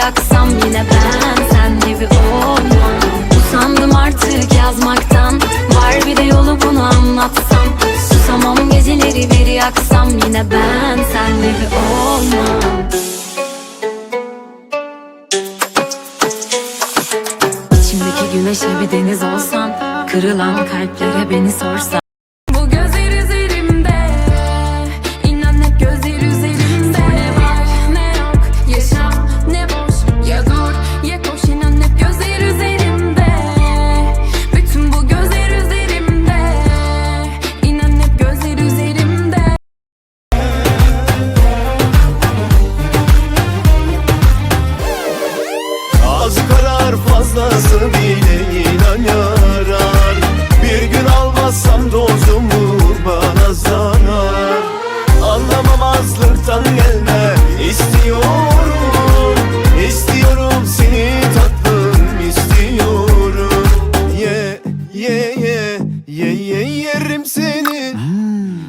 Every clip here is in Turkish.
yaksam yine ben senle bir olmam. Usandım artık yazmaktan Var bir de yolu bunu anlatsam. Susamam geceleri bir yaksam yine ben senle bir olmam. İçimdeki güneşe bir deniz olsan Kırılan kalplere beni sorsan Anlamamazlıktan gelme. İstiyorum İstiyorum seni tatlım istiyorum. Ye ye ye ye ye yerim seni.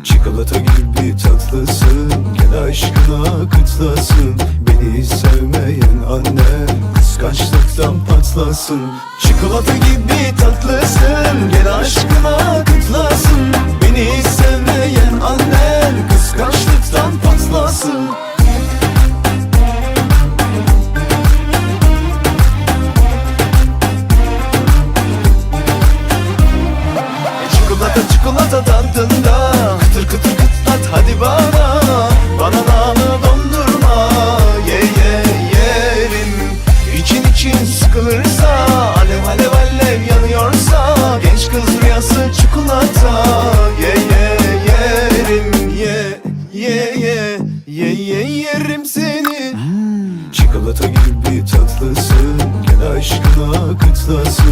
Çikolata gibi tatlısın Gel aşkına kıtlasın Beni sevmeyen annem Kıskançlıktan patlasın. Çikolata gibi tatlısın Çikolata çikolata tadında. Kıtır kıtır kıtlat hadi bana. Bana namı dondurma. Ye ye yerim. İçin için sıkılırsa Alev alev alev yanıyorsa Genç kız rüyası çikolata. Ye ye yerim. Ye ye ye Ye ye yerim seni. Çikolata gibi tatlısın Gel aşkına kıtlasın